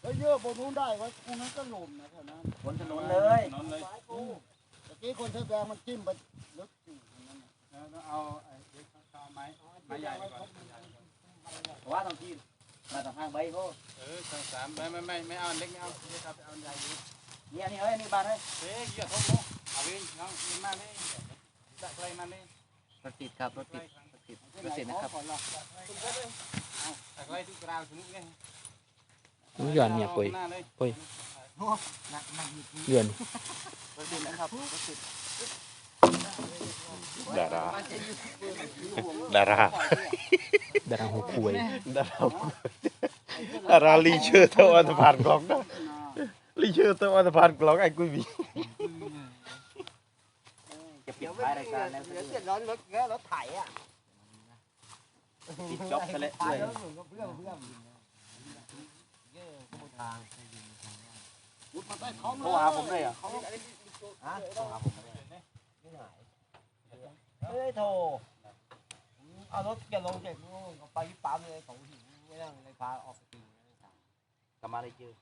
เฮ้ยเยอะบนนู้นได้วะตรงนั้นก็หล่มนะแถวนั้นบนถนนเลยนนเลยอืมตะกี้คนเสื้อแดงมันจิ้มไปลึกอยู่ตรงนั้นน่ะแล้วเอาไอ้เด็กเอาไม้ไม้ใหญ่ก่อนเพราะว่าต้องที่มาต้องทางใบโพเออสองสามไม่ไม่ไม่ไม่เอาเล็กไม่เอาเล็กครับเอาใหญ่อยู่นี่อันนี้เอ้ยนี่บ้านเอ้ยเฮ้ยเยอะทุ่มเอาวิ่งน้องวิ่งมาเลยจักไรมาเลยรถติดครับรถติดรถติดรถติดนะครับจักไรทุกราวสนุ กไงหย่อนเนี่ยปุยหน้ยหย่อนดารา ดารา ดาราหัวคุยดาราดาราลีเชอร์เท่าอันธพาลกลองนะลีเชอร์เท่าอันธพาลกลองไอ้กุยบีจะปิดท้ายรายการแล้วเสียร้อนรถแกรถไถอะปิดจ็อบกันเลยด้วเพื่อนเพื่อน มุดมาใต้ท้องโทรหาผมเลยเหรอะฮะโทรหาผมเลยเฮ้ยโถเอารถแกลงเจ็บไปที่ปั๊มเลยของหิวไม่นั่งเลยพาออกไปตีกลับมาเลยเจอ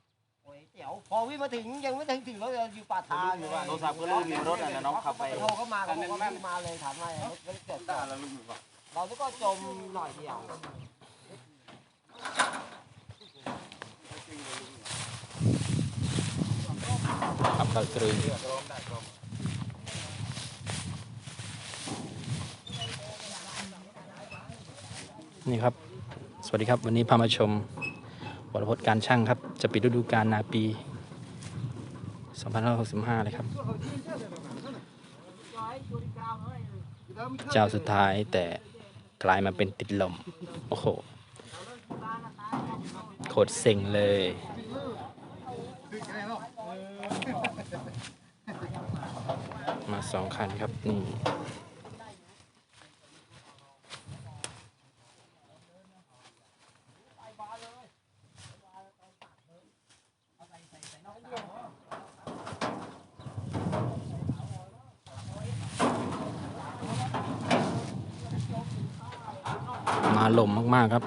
โอ้ยเดี๋ยวพอวิ่งมาถึงยังไม่ถึงถึงรถเลยอยู่ป่าทางอยู่ว่าโทรศัพท์ก็ลืมอยู่รถอะนะน้องขับไปโทรเข้ามาเขาบอกว่าวิ่งมาเลยถามว่ารถไม่ได้เกิดตาละลุงอยู่ก่อนเราก็จมหน่อยเดียว ขับตรึงนี่ครับ สวัสดีครับวันนี้พามาชมวรพจน์การช่างครับ จะปิดฤดูกาลนาปี 2565 เลยครับ เจ้าสุดท้ายแต่กลายมาเป็นติดลม โอ้โหโคตรเซ็งเลย มาสองคันครับนี่มาลมมาก ๆ ครับ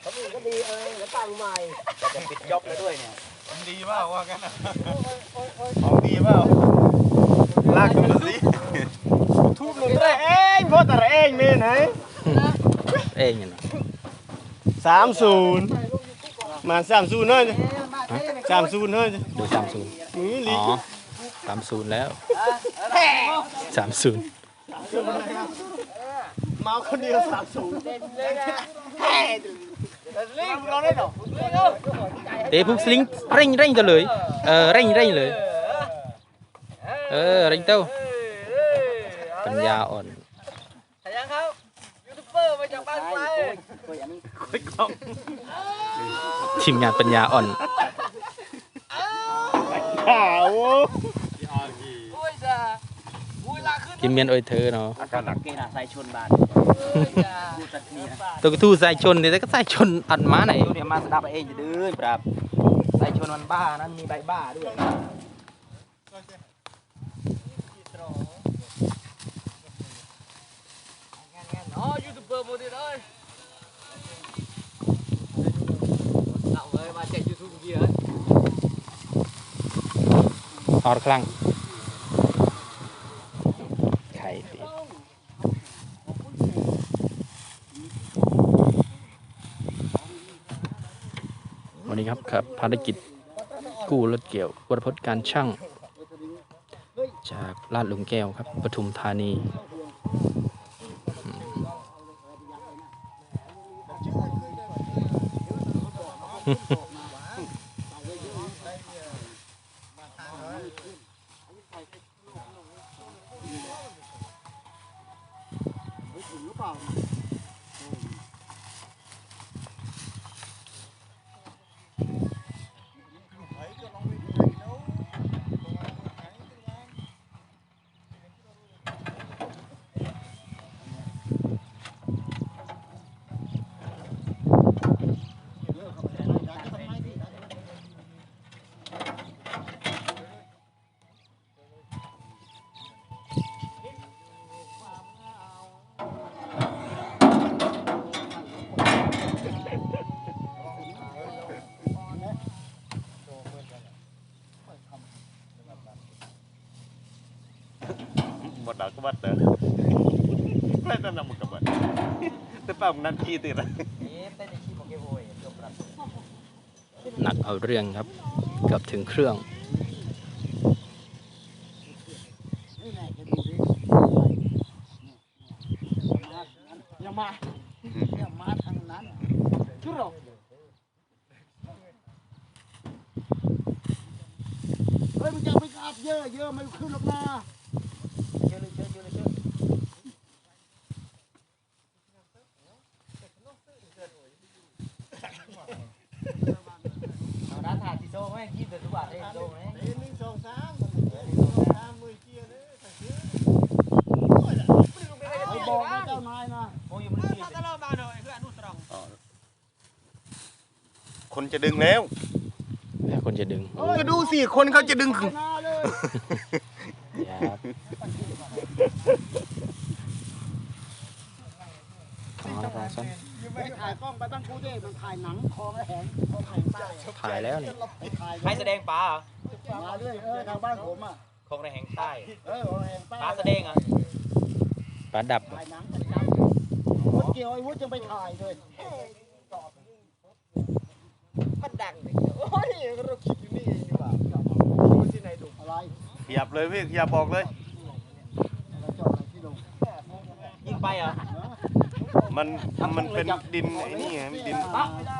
เขาดีก็ดีเออ แล้วตังใหม่จะปิดจ็อบแล้วด้วยเนี่ยดีเปล่าว่ากันนะของดีเปล่าลากกันมาสิทุบลงได้เองพอแต่เองนี่ไหนเองเนี่ยนะสามศูนย์มาสามศูนย์เฮ้ยสามศูนย์เฮ้ยดูสามศูนย์นี่ลีอ๋อสามศูนย์แล้วสามศูนย์เมาคนเดียวสามศูนย์ เอ้พวกสลิงเร่งเร่งเลยเออเร่งเร่งเลยเออเร่งเต้าปัญญาอ่อนยังครับยูทูบเบอร์มาจากบ้านไฟตัวอย่างนี้ทีมงานปัญญาอ่อนอ้ยจ้า គេមានអុយធ្វើណោអត់ដល់គេណាសាយឈុនបានទៅទូសាយឈុននេះតែសាយឈុនអត់បានហ៎នេះមកស្ដាប់ឯងទៅអើយប្រាប់សាយឈុនមិនបាណាមានបាយបាដូចអូយូទូបឺមកទៀតអើយអត់ខ្លាំង วันนี้ครับครับภารกิจกู้รถเกี่ยววัดพจน์การช่าง จากลาดลุงแก้วครับปทุมธานีเปล่า cái bật đó Quay ta nằm một cái bật Tôi bảo năn chi tiền rồi หนักเอาเรื่องครับเกือบถึงเครื่องอย่ามาอย่ามาทางนั้นชุดหรอเฮ้ยมันจะไปกราบเยอะเยอะมันขึ้นหรอกนะเยอะเลยเยอะเยอะเลยเยอะ ร้านถ่ายที่โซ่ไหมยี่สิบกว่าเลยโซ่ไหมหนึ่งสองสามหนึ่งสองสามมือเกียร์เลยแต่คือไอ้บอกนะเจ้านายนะโอ้ยมันเสียคนจะดึงแล้วแล้วคนจะดึงก็ดูสิคนเขาจะดึง ไปนาเลย ครับอ๋อรอสั้น ไม่ถ่ายกล้องไปตั้งกูดิมันถ่ายหนังคลองและแหงคลองแหงใต้ถ่ายแล้วนี่ไอ้ถ่ายใครแสดงป่าเหรอมาเรื่อยเออทางบ้านผมอะคงในแห่งใต้เออคลองแหงใต้ป่าแสดงอะปลาดับถ่ายหนังประจำวุฒิเกี่ยวไอ้วุฒิยังไปถ่ายเลยมันดังเลยโอ้ยเราคิดอยู่นี่เองดีกว่าอะไรขยับเลยพี่ขยับบอกเลยเราจอดอะไรที่ลงยิงไปเหรอ มันมันเป็นดินไอ้นี่ไงดิน ไม่ได้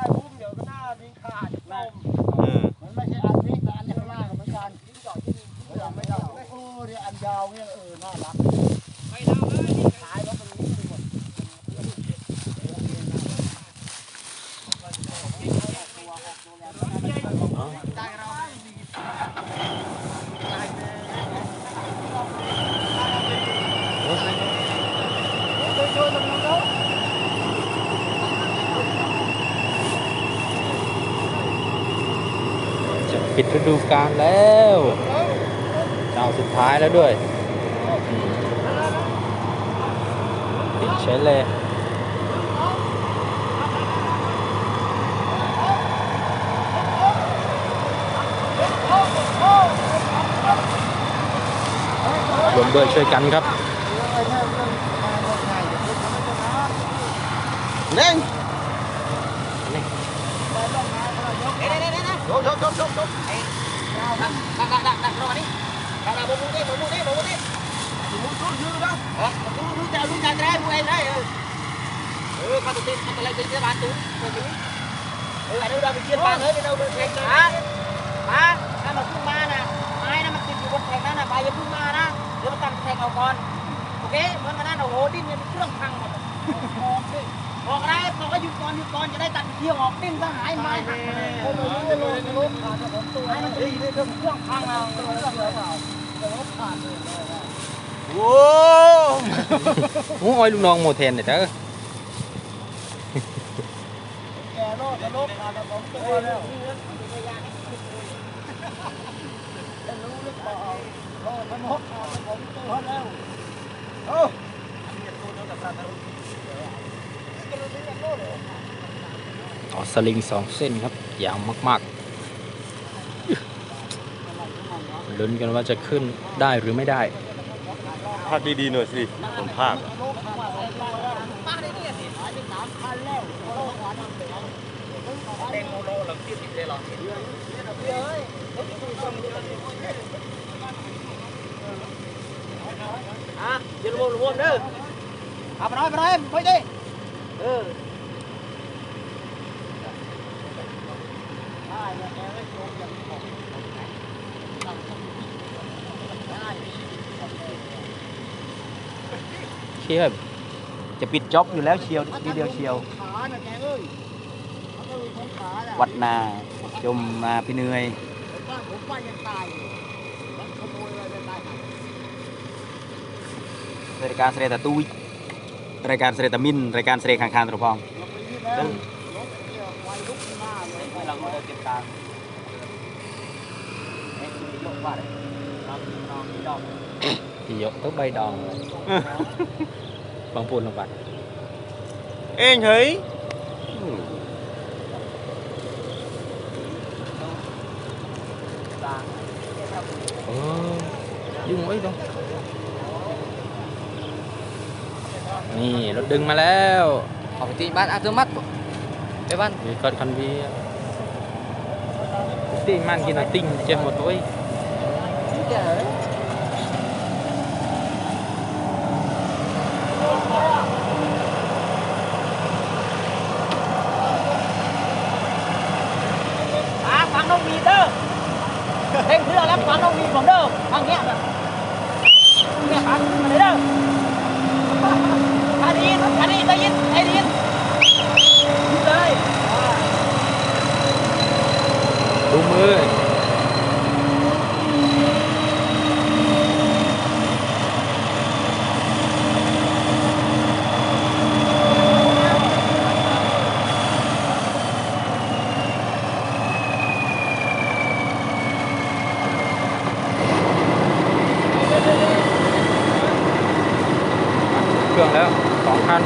จะปิดฤดูกาลแล้วเจ้าสุดท้ายแล้วด้วยอืมปิดใช้เลยรวมด้วยช่วยกันครับ เล่น เดี๋ยวเดี๋ยวเดี๋ยวนะยกยกยกยกยกไอ้ดักดักดักดักดักรอนี่ดักดักบมุงนี่บมุงนี่บมุงนี่บมุงชุดยืนแล้วเออรู้รู้จักรู้จักได้พวกไอ้ได้เออเออข้าตัวเต้นข้าตัวอะไรเป็นเจ้าบ้านตุ้งเออเอ อไอ้เราเราไปเชียร์บ้านเฮ้ยเราไปเชียร์มามาถ้ามันพุ่งมานะไม้นะมันติดอยู่บนแทงนั้นนะใบอย่าพุ่งมานะเดี๋ยวมันตัดแทงเอาก่อนโอเคเหมื อนกันนั่นโอ้โหดิ้นเนี่ยมันเครื่องพังหมดออกได้บอกว่าหยุดก่อนหยุดก่อนจะได้ตัดเที่ยวออกดิ้นซะหายไม้หักมาเลยโอ้โหลงลงขาดผมตัวไม้มันจะดีเลยเครื่องพังเอาเครื่องเลยเปล่าแต่ว่าขาดเลยโอ้โอ้ยลูกน้องโมเทนเนี่ยเด้อแกโลดโลดขาดผมตัวแล้วจะรู้หรือเปล่าโลดมันหกขาดผมตัวแล้วโอ้ ต่อ สลิงสองเส้นครับ ยาวมากๆลุ้นกันว่าจะขึ้นได้หรือไม่ได้ภาคดีๆหน่อยสิผมภาคแดงโมโลหลังที่ติดเลยหรออะยืนรวมรวมเด้อเอาไปน้อยไปน้อยไปดิเออ ชียวจะปิดจ็อบอยู่แล้วเชียวทีเดียวเชียวขาน่ะแกเอ้ยเขาก็มีของขาน่ะวัดนาจมมาพี่เหนื่อยบ้านผมไปยังตายอยู่มันขโมยอะไรไปตายหายรายการเสด็จตุ้ยรายการเสด็จมินรายการเสด็จขางคานตรพองเรา ไปที่แล้วรถเกี่ยวไฟลุกขึ้นมาเลยเราก็เก็บตังค์ไอ้ยกว่าเลยน้องน้องดอกที่ยกตัวใบดองบางพูดลงไปเองเฮ้ยตังค์เออยุ่งไว้ตรงนี่รถดึงมาแล้วเอาไปตีบ้านอาเธอมัดไปบ้านมีกดคันวีตีมันกินอะติ้งเจ็บหมดเลย อ่าฟังน้องมีเด้อ เพลงเพื่อแล้วฟังน้องมีผมเด้อฟังเนี้ยแบบเนี่ยฟังมาเลยเด้ออันนี้อันนี้ได้ยินได้ยินเลย ดูมือ เค รื่องแล้วสองคัน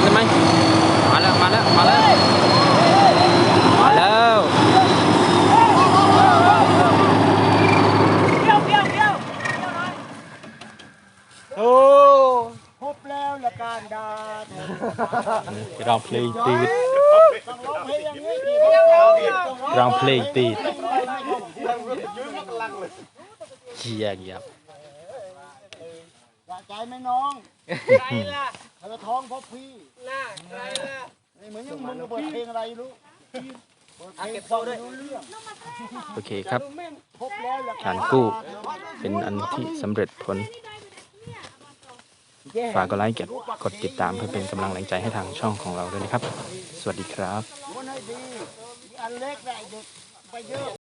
ใช่ไหมาแล้วมาแล้วมาแล้วมาแล้วเกี่ยวเกี่ยวเกี่ยโอ้พบแล้วละการดาเธอร้ ร้องเพลงตีดยืนกำลังเลยเกียร์เกียร์อยากใจไหมน้องใครล่ะเธอท้องเพราะพี่น่าใครล่ะนี่เหมือนยังมึงเปิดเพลงอะไรรู้เปิดเพลงเก็บฟัโซ่งด้วยรู้เรื่องโอเคครับพบแล้วละการกู้เป็นอันที่สำเร็จผล ฝากกดไลค์กดกดติดตามเพื่อเป็นกำลังแรงใจให้ทางช่องของเราด้วยนะครับ สวัสดีครับมันให้ดี อันเล็กได้เด็กไปเยอะ